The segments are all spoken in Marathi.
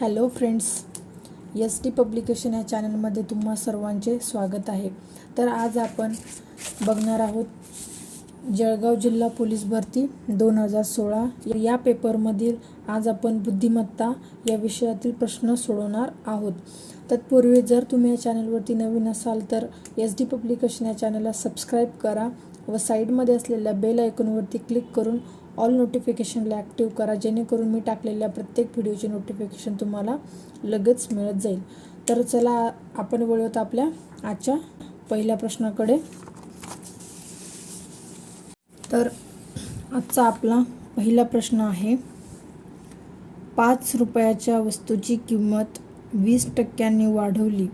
Hello friends S T publication या चॅनलमध्ये तुम्हा सर्वांचे स्वागत आहे. तर आज आपण बघणार आहोत जळगाव जिल्हा पोलीस भरती दोन हजार सोळा. या पेपरमधील आज आपण बुद्धिमत्ता या विषयातील प्रश्न सोडवणार आहोत. तत्पूर्वी जर तुम्ही या चॅनलवरती नवीन असाल तर एस डी पब्लिकेशन या चॅनलला सबस्क्राईब करा व साईडमध्ये असलेल्या बेल आयकॉनवरती क्लिक करून ऑल नोटिफिकेशनला ॲक्टिव्ह करा जेणेकरून मी टाकलेल्या प्रत्येक व्हिडिओचे नोटिफिकेशन तुम्हाला लगेच मिळत जाईल. तर चला आपण वळूयात आपल्या आजच्या पहिल्या प्रश्नाकडे. तर आजचा आपला पहिला प्रश्न आहे पाच रुपयाच्या वस्तूची किंमत वीस टक्क्यांनी वाढवली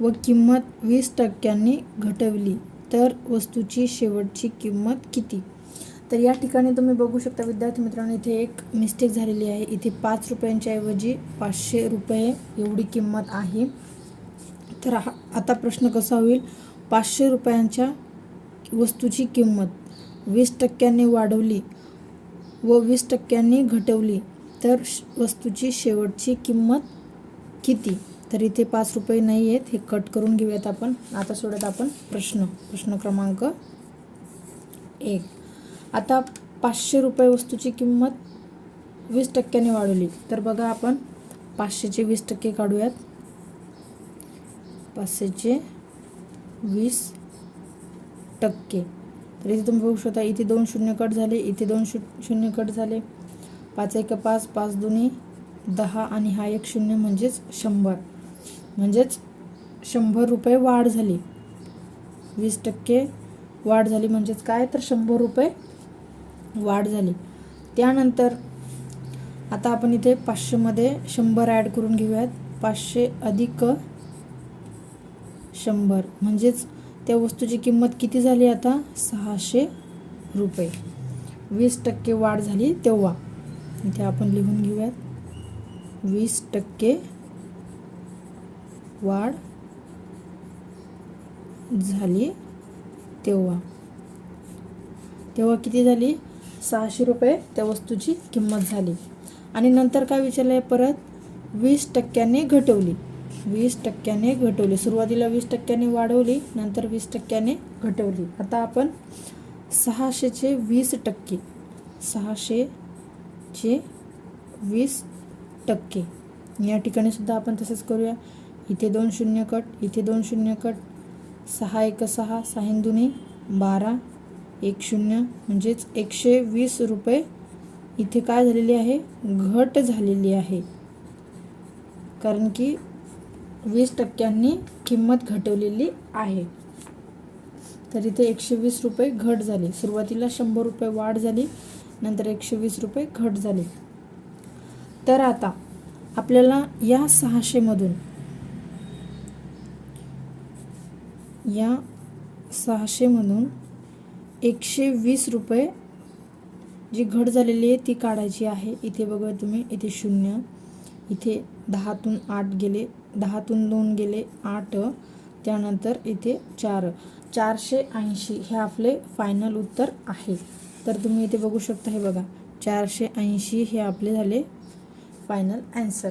व किंमत वीस टक्क्यांनी घटवली तर वस्तूची शेवटची किंमत किती? तर या ठिकाणी तुम्ही बघू शकता विद्यार्थी मित्रांनो इथे एक मिस्टेक झालेली आहे. इथे पाच रुपयांच्या ऐवजी पाचशे रुपये एवढी किंमत आहे. तर हा आता प्रश्न कसा होईल? पाचशे रुपयांच्या वस्तूची किंमत वीस टक्क्यांनी वाढवली व वीस टक्क्यांनी घटवली तर श- वस्तूची शेवटची किंमत किती? तर इथे पाच रुपये नाही आहेत हे कट करून घेऊयात आपण. आता सोडत आपण प्रश्न. प्रश्न क्रमांक एक. आता पाचशे रुपये वस्तूची किंमत वीस टक्क्याने वाढवली. तर बघा आपण पाचशेचे वीस टक्के काढूयात. पाचशेचे वीस टक्के. तर इथे तुम्ही बघू शकता इथे दोन शून्य कट झाले इथे दोन शू शून्य कट झाले. पाच एक पाच पाच दोन्ही दहा आणि हा एक शून्य म्हणजेच शंभर. म्हणजेच शंभर रुपये वाढ झाली. वीस टक्के वाढ झाली. म्हणजेच काय? तर शंभर रुपये वाढ झाली. त्यानंतर आता आपण इथे पाचशेमध्ये शंभर ॲड करून घेऊयात. पाचशे अधिक शंभर. म्हणजेच त्या वस्तूची किंमत किती झाली आता? सहाशे रुपये. वीस टक्के वाढ झाली तेव्हा. इथे आपण लिहून घेऊयात. वीस टक्के वाढ झाली तेव्हा. तेव्हा किती झाली? सहाशे रुपये त्या वस्तूची किंमत झाली. आणि नंतर काय विचारलं आहे परत? वीस टक्क्याने घटवली. वीस टक्क्याने घटवली. सुरुवातीला वीस टक्क्याने वाढवली नंतर वीस टक्क्याने घटवली. आता आपण सहाशेचे वीस टक्के. सहाशेचे वीस टक्के. या ठिकाणी सुद्धा आपण तसेच करूया. इथे दोन शून्य कट इथे दोन शून्य कट. सहा एक सहा सहा हिंदुनी बारा. एक शून्य म्हणजेच एकशे वीस रुपये इथे काय झालेली आहे? घट झालेली आहे. कारण की वीस टक्क्यांनी किंमत घटवलेली आहे. तर इथे एकशे वीस रुपये घट झाली. सुरुवातीला शंभर रुपये वाढ झाली. नंतर एकशे वीस रुपये घट झाली. तर आता आपल्याला या सहाशेमधून या सहाशेमधून एकशे वीस रुपये जी घट झालेली आहे ती काढायची आहे. इथे बघा तुम्ही इथे शून्य इथे दहातून आठ गेले दहातून दोन गेले आठ त्यानंतर इथे चार चारशे ऐंशी हे आपले फायनल उत्तर आहे. तर तुम्ही इथे बघू शकता हे बघा चारशे ऐंशी हे आपले झाले फायनल ॲन्सर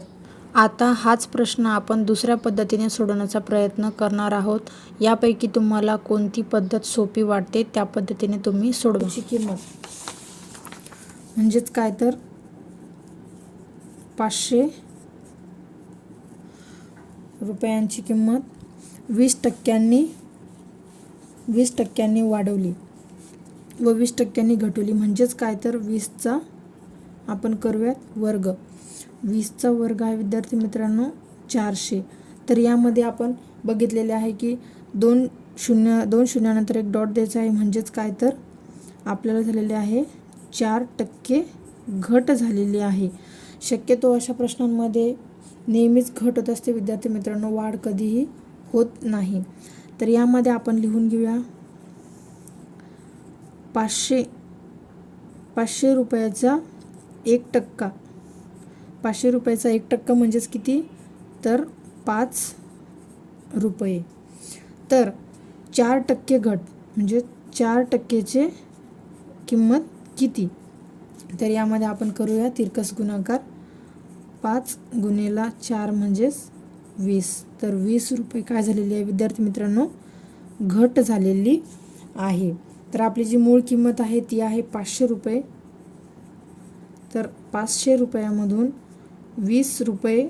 आता हाच प्रश्न आपण दुसऱ्या पद्धतीने सोडवण्याचा प्रयत्न करणार आहोत. यापैकी तुम्हाला कोणती पद्धत सोपी वाटते त्या पद्धतीने तुम्ही सोडवाची किंमत. म्हणजेच काय तर? पाचशे रुपयांची किंमत. वीस टक्क्यांनी वीस टक्क्यांनी वाढवली व वीस टक्क्यांनी घटवली. म्हणजेच काय तर? वीसचा आपण करूयात वर्ग. वीसचा वर्ग आहे विद्यार्थी मित्रांनो चारशे. तर यामध्ये आपण बघितलेले आहे की दोन शून्य दोन शून्यानंतर एक डॉट द्यायचा आहे म्हणजेच काय तर? आपल्याला झालेले आहे चार टक्के घट झालेली आहे. शक्यतो अशा प्रश्नांमध्ये नेहमीच घट होत असते विद्यार्थी मित्रांनो वाढ कधीही होत नाही. तर यामध्ये आपण लिहून घेऊया. पाचशे पाचशे रुपयाचा एक टक्का. पाचशे रुपयाचा एक टक्का म्हणजेच किती? तर पाच रुपये. तर चार टक्के घट म्हणजे चार टक्केचे किंमत किती? तर यामध्ये आपण करूया तिरकस गुणाकार. पाच गुन्हेला चार म्हणजेच वीस. तर वीस रुपये काय झालेली आहे विद्यार्थी मित्रांनो? घट झालेली आहे. तर आपली जी मूळ किंमत आहे ती आहे पाचशे रुपये. तर पाचशे रुपयामधून वीस रुपये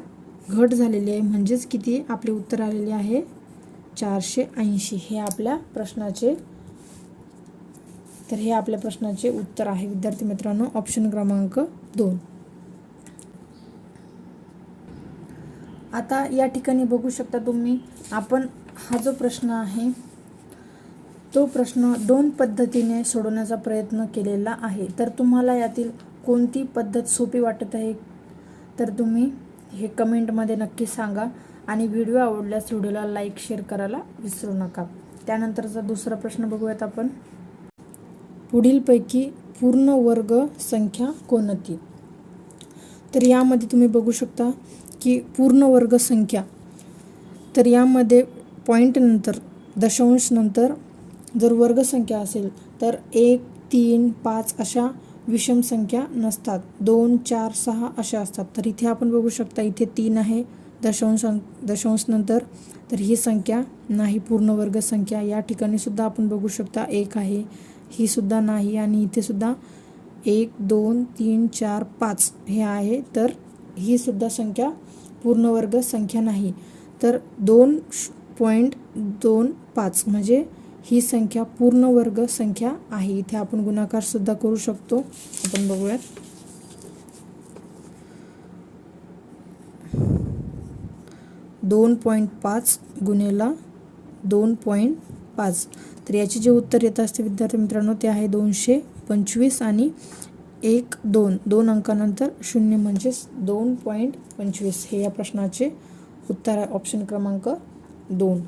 घट झालेली आहे. म्हणजेच किती? आपले उत्तर आलेले आहे चारशे ऐंशी. हे आपल्या प्रश्नाचे तर हे आपल्या प्रश्नाचे उत्तर आहे. विद्यार्थी मित्रांनो ऑप्शन क्रमांक दोन. आता या ठिकाणी बघू शकता तुम्ही आपण हा जो प्रश्न आहे तो प्रश्न दोन पद्धतीने सोडवण्याचा प्रयत्न केलेला आहे. तर तुम्हाला यातील कोणती पद्धत सोपी वाटत आहे? तर तुम्ही हे कमेंटमध्ये नक्की सांगा आणि व्हिडिओ आवडल्यास व्हिडिओला लाईक शेअर करायला विसरू नका. त्यानंतरचा दुसरा प्रश्न बघूयात आपण. पुढीलपैकी पूर्ण वर्ग संख्या कोणती? तर यामध्ये तुम्ही बघू शकता की पूर्ण वर्ग संख्या. तर यामध्ये पॉईंट नंतर दशांश नंतर जर वर्गसंख्या असेल तर एक तीन पाच अशा विषम संख्या नसतात. दोन चार सहा अशा असतात. तर इथे आपण बघू शकता इथे तीन आहे. दशांश दशांश नंतर तर ही संख्या नाही पूर्णवर्ग संख्या. या ठिकाणी सुद्धा आपण बघू शकता एक आहे. ही सुद्धा नाही आणि इथे सुद्धा एक दोन तीन चार पाच हे आहे. तर ही सुद्धा संख्या पूर्णवर्ग संख्या नाही. तर दोन पॉईंट दोन पाच म्हणजे ही संख्या पूर्ण वर्ग संख्या आहे. इथे आपण गुणाकार सुद्धा करू शकतो. आपण बघूयात. दोन पॉईंट पाच गुन्हेला दोन पॉईंट पाच. तर याचे जे उत्तर येत असते विद्यार्थी मित्रांनो ते आहे दोनशे पंचवीस आणि एक दोन. दोन अंकानंतर शून्य म्हणजेच दोन पॉईंट पंचवीस. हे या प्रश्नाचे उत्तर आहे. ऑप्शन क्रमांक दोन.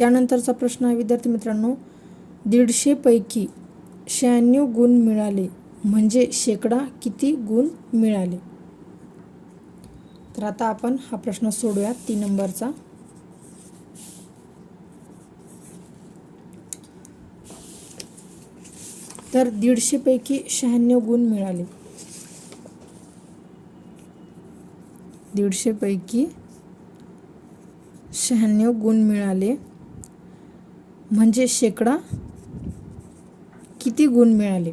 त्यानंतरचा प्रश्न आहे विद्यार्थी मित्रांनो दीडशेपैकी शहाण्णव गुण मिळाले. म्हणजे शेकडा किती गुण मिळाले? तर आता आपण हा प्रश्न सोडूया तीन नंबरचा. तर दीडशेपैकी शहाण्णव गुण मिळाले. दीडशेपैकी शहाण्णव गुण मिळाले. म्हणजे शेकडा किती गुण मिळाले?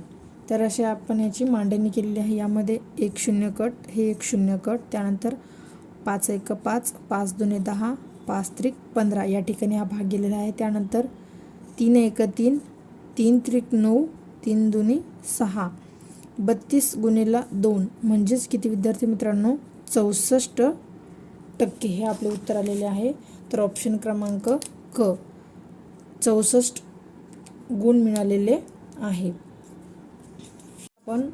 तर असे आपण याची मांडणी केलेली आहे. यामध्ये एक शून्य कट हे एक शून्य कट त्यानंतर पाच एक पाच पाच दुने दहा पाच त्रिक पंधरा या ठिकाणी हा भाग गेलेला आहे. त्यानंतर तीन एक तीन तीन त्रिक नऊ तीन दोन्ही सहा. बत्तीस गुणेला दोन म्हणजेच किती विद्यार्थी मित्रांनो? चौसष्ट टक्के हे आपले उत्तर आलेले आहे. तर ऑप्शन क्रमांक क. चौसष्ट गुण मिळालेले आहे. आपण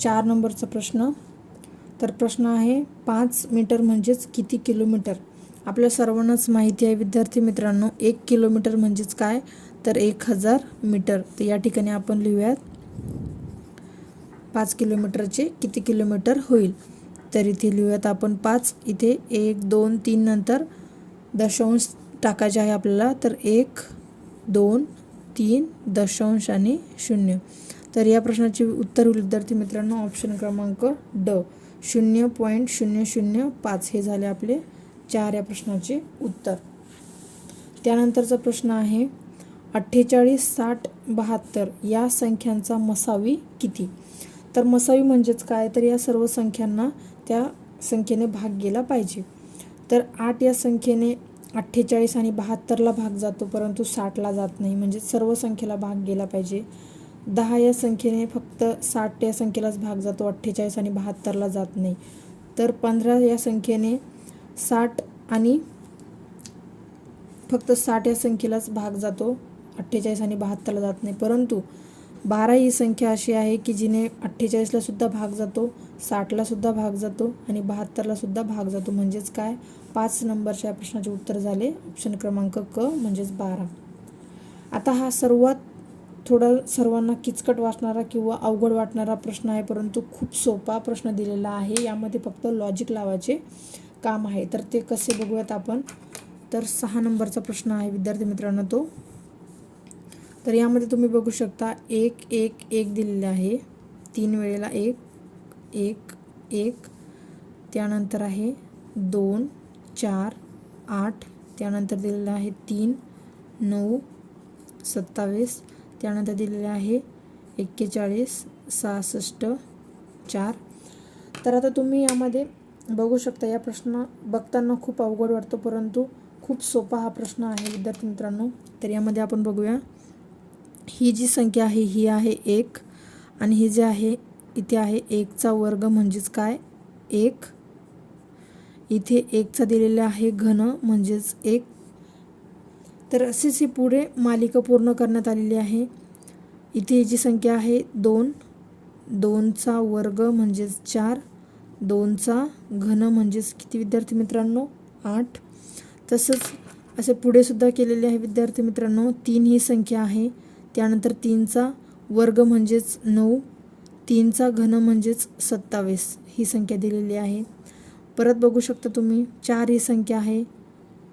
चार नंबरचा प्रश्न. तर प्रश्न आहे पाच मीटर म्हणजेच किती किलोमीटर? आपल्या सर्वांनाच माहिती आहे विद्यार्थी मित्रांनो एक किलोमीटर म्हणजेच काय? तर एक हजार मीटर. तर या ठिकाणी आपण लिहूयात पाच किलोमीटरचे किती किलोमीटर होईल? तर इथे लिहूयात आपण पाच. इथे एक दोन तीन नंतर दशांश टाकायचे आहे आपल्याला तर एक दोन तीन दशांश आणि शून्य. तर या प्रश्नाचे उत्तर होईल विद्यार्थी मित्रांनो ऑप्शन क्रमांक ड. शून्य पॉईंट शून्य शून्य पाच हे झाले आपले चार या प्रश्नाचे उत्तर. त्यानंतरचा प्रश्न आहे अठ्ठेचाळीस साठ बहात्तर या संख्यांचा मसावी किती? तर मसावी म्हणजेच काय? तर या सर्व संख्यांना त्या संख्येने भाग गेला पाहिजे. तर आठ या संख्येने अठ्ठेचाळीस आणि बहात्तरला भाग जातो परंतु साठला जात नाही. म्हणजे सर्व संख्येला भाग गेला पाहिजे. दहा या संख्येने फक्त साठ या संख्येलाच भाग जातो अठ्ठेचाळीस आणि बहात्तरला जात नाही. तर पंधरा या संख्येने साठ आणि फक्त साठ या संख्येलाच भाग जातो अठ्ठेचाळीस आणि बहात्तरला जात नाही. परंतु बारा ही संख्या अशी आहे की जिने अठ्ठेचाळीसला सुद्धा भाग जातो साठला सुद्धा भाग जातो आणि बहात्तरला सुद्धा भाग जातो. म्हणजेच काय? पाच नंबरच्या प्रश्नाचे उत्तर झाले. ऑप्शन क्रमांक क म्हणजेच बारा. आता हा सर्वात थोडा सर्वांना किचकट वाटणारा किंवा अवघड वाटणारा प्रश्न आहे परंतु खूप सोपा प्रश्न दिलेला आहे. यामध्ये फक्त लॉजिक लावायचे काम आहे. तर ते कसे बघूयात आपण. तर सहा नंबरचा प्रश्न आहे विद्यार्थी मित्रांनो तो. तर यामध्ये तुम्ही बघू शकता एक एक एक दिलेले आहे. तीन वेळेला एक एक एक. त्यानंतर आहे दोन चार आठ त्यानंतर दिलेलं आहे तीन नऊ सत्तावीस त्यानंतर दिलेलं आहे एक्केचाळीस सहासष्ट चार. तर आता तुम्ही यामध्ये बघू शकता या प्रश्न बघताना खूप अवघड वाटतो परंतु खूप सोपा हा प्रश्न आहे विद्यार्थी मित्रांनो. तर यामध्ये आपण बघूया. ही जी संख्या आहे ही आहे एक आणि ही जी आहे इथे आहे एकचा वर्ग म्हणजेच काय? एक. इथे एकचा दिलेला आहे घन म्हणजेच एक. तर असेच ही पुढे मालिका पूर्ण करण्यात आलेली आहे. इथे जी संख्या आहे दोन. दोनचा वर्ग म्हणजेच चार. दोनचा घन म्हणजेच किती विद्यार्थी मित्रांनो? आठ. तसंच असे पुढे सुद्धा केलेले आहे विद्यार्थी मित्रांनो तीन ही संख्या आहे. त्यानंतर तीनचा वर्ग म्हणजेच नऊ. तीनचा घन म्हणजेच सत्तावीस ही संख्या दिलेली आहे. परत बघू शकता तुम्ही. चार ही संख्या आहे.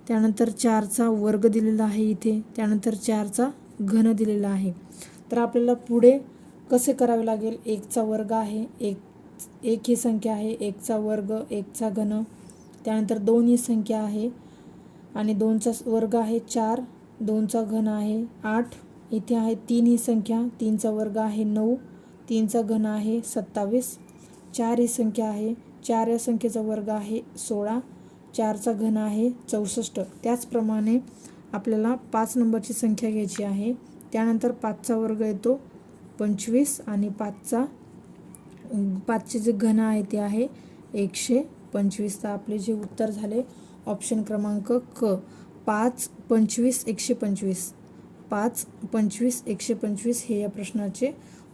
त्यानंतर चारचा वर्ग दिलेला आहे इथे. त्यानंतर चारचा घन दिलेला आहे. तर आपल्याला पुढे कसे करावे लागेल? एकचा वर्ग आहे. एक एक ही संख्या आहे. एकचा वर्ग एकचा घन. त्यानंतर दोन ही संख्या आहे. आणि दोनचा वर्ग आहे चार. दोनचा घन आहे आठ. इथे आहे तीन ही संख्या. तीनचा वर्ग आहे नऊ. तीनचा घन आहे सत्तावीस. चार ही संख्या आहे. चार या संख्येचा वर्ग आहे सोळा चारचा घन आहे चौसष्ट. त्याचप्रमाणे आपल्याला पाच नंबरची संख्या घ्यायची आहे. त्यानंतर पाचचा वर्ग येतो पंचवीस आणि पाचचा पाचचे जे घन आहे ते आहे एकशे पंचवीस. तर आपले जे उत्तर झाले ऑप्शन क्रमांक क. पाच पंचवीस एकशे पंचवीस. पाच पंचवीस एकशे पंचवीस हे या प्रश्नाचे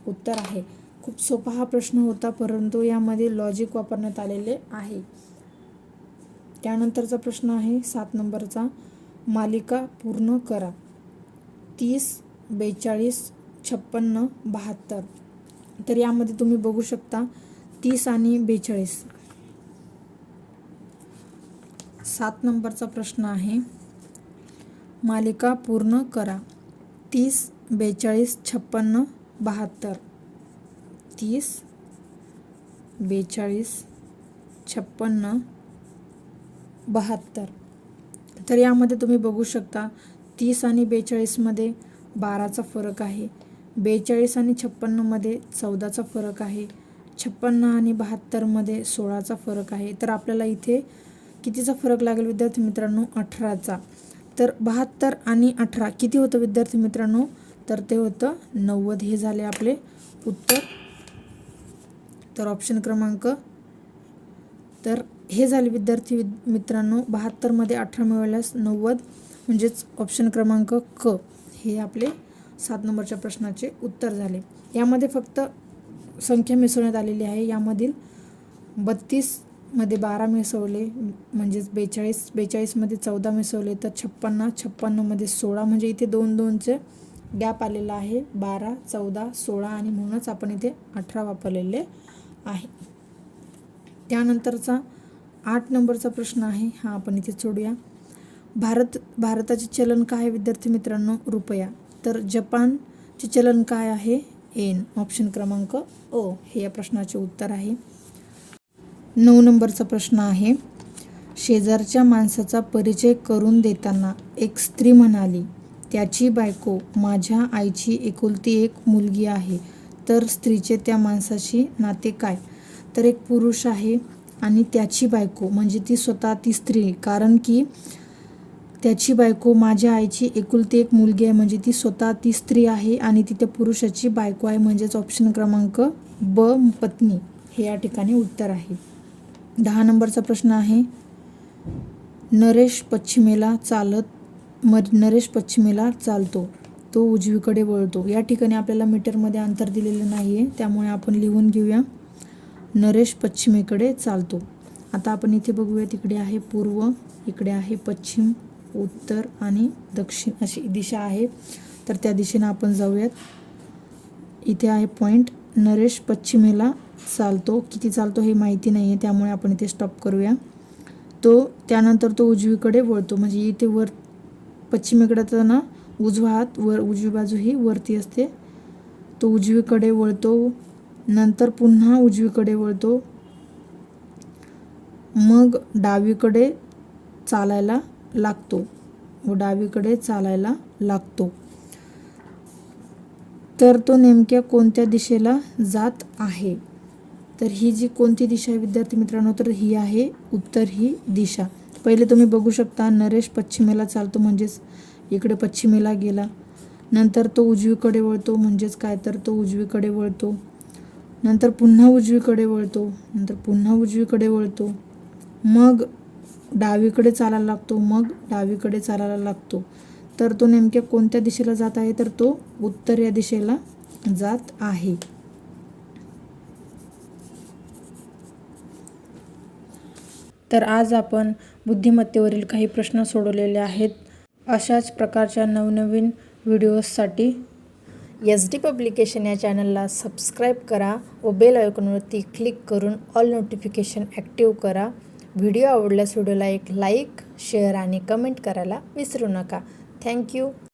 उत्तर आहे. खूप सोपा हा प्रश्न होता परंतु यामध्ये लॉजिक वापरण्यात आलेले आहे. त्यानंतरचा प्रश्न आहे सात नंबरचा. मालिका पूर्ण करा. तीस बेचाळीस छप्पन्न बहात्तर. तर यामध्ये तुम्ही बघू शकता तीस आणि बेचाळीस. सात नंबरचा प्रश्न आहे मालिका पूर्ण करा. तीस बेचाळीस छप्पन्न बहात्तर. तीस बेचाळीस छप्पन्न बहात्तर. तर यामध्ये तुम्ही बघू शकता तीस आणि बेचाळीसमध्ये बाराचा फरक आहे. बेचाळीस आणि छप्पन्नमध्ये चौदाचा फरक आहे. छप्पन्न आणि बहात्तरमध्ये सोळाचा फरक आहे. तर आपल्याला इथे कितीचा फरक लागेल विद्यार्थी मित्रांनो? अठराचा. तर बहात्तर आणि अठरा किती होतं विद्यार्थी मित्रांनो? तर ते होतं नव्वद. हे झाले आपले उत्तर. तर ऑप्शन क्रमांक. तर हे झाले विद्यार्थी मित्रांनो बहात्तरमध्ये अठरा मिळवल्यास नव्वद म्हणजेच ऑप्शन क्रमांक क. हे आपले सात नंबरच्या प्रश्नाचे उत्तर झाले. यामध्ये फक्त संख्या मिसळण्यात आलेली आहे. यामधील बत्तीसमध्ये बारा मिसळले म्हणजेच बेचाळीस बेचाळीसमध्ये चौदा मिसळले तर छप्पन्न छप्पन्नमध्ये सोळा म्हणजे इथे दोन दोनचे गॅप आलेला आहे. बारा चौदा सोळा आणि म्हणूनच आपण इथे अठरा वापरलेले आहे. त्यानंतरचा आठ नंबरचा प्रश्न आहे हा आपण इथे सोडूया. भारत भारताचे चलन काय आहे विद्यार्थी मित्रांनो? रुपया. तर जपानचे चलन काय आहे? एन. ऑप्शन क्रमांक ओ. हे या प्रश्नाचे उत्तर आहे. नऊ नंबरचा प्रश्न आहे शेजारच्या माणसाचा परिचय करून देताना एक स्त्री म्हणाली त्याची बायको माझ्या आईची एकुलती एक मुलगी आहे. तर स्त्रीचे त्या माणसाशी नाते काय? तर एक पुरुष आहे आणि त्याची बायको. म्हणजे ती स्वतः ती स्त्री. कारण की त्याची बायको माझ्या आईची एकुलती एक मुलगी आहे. म्हणजे ती स्वतः ती स्त्री आहे आणि ती त्या पुरुषाची बायको आहे. म्हणजेच ऑप्शन क्रमांक ब पत्नी. हे या ठिकाणी उत्तर आहे. दहा नंबरचा प्रश्न आहे. नरेश पश्चिमेला चालत म नरेश पश्चिमेला चालतो. तो उजवीकडे वळतो. या ठिकाणी आपल्याला मीटरमध्ये अंतर दिलेलं नाही आहे त्यामुळे आपण लिहून घेऊया. नरेश पश्चिमेकडे चालतो. आता आपण इथे बघूया. तिकडे आहे पूर्व इकडे आहे पश्चिम उत्तर आणि दक्षिण अशी दिशा आहे. तर त्या दिशेनं आपण जाऊयात. इथे आहे पॉईंट नरेश पश्चिमेला चालतो. किती चालतो हे माहिती नाही आहे त्यामुळे आपण इथे स्टॉप करूया. तो त्यानंतर तो उजवीकडे वळतो. म्हणजे इथे वर पश्चिमेकडे तर ना उजवा हात वर उजवी बाजू ही वरती असते. तो उजवीकडे वळतो नंतर पुन्हा उजवीकडे वळतो. मग डावीकडे चालायला लागतो व डावीकडे चालायला लागतो. तर तो नेमक्या कोणत्या दिशेला जात आहे? तर ही जी कोणती दिशा आहे विद्यार्थी मित्रांनो तर ही आहे उत्तर ही दिशा. पहिले तुम्ही बघू शकता नरेश पश्चिमेला चालतो म्हणजेच इकडे पश्चिमेला गेला. नंतर तो उजवीकडे वळतो म्हणजेच काय तर तो उजवीकडे वळतो. नंतर पुन्हा उजवीकडे वळतो नंतर पुन्हा उजवीकडे वळतो. मग डावीकडे चालायला लागतो मग डावीकडे चालायला लागतो. तर तो नेमक्या कोणत्या दिशेला जात आहे? तर तो उत्तर या दिशेला जात आहे. तर आज आपण बुद्धिमत्तेवरील काही प्रश्न सोडवलेले आहेत. अशाच प्रकारच्या नवनवीन व्हिडिओजसाठी एस डी पब्लिकेशन या चॅनलला सबस्क्राईब करा व बेल आयकॉनवरती क्लिक करून ऑल नोटिफिकेशन ॲक्टिव्ह करा. व्हिडिओ आवडल्यास व्हिडिओला एक लाईक शेअर आणि कमेंट करायला विसरू नका. थँक्यू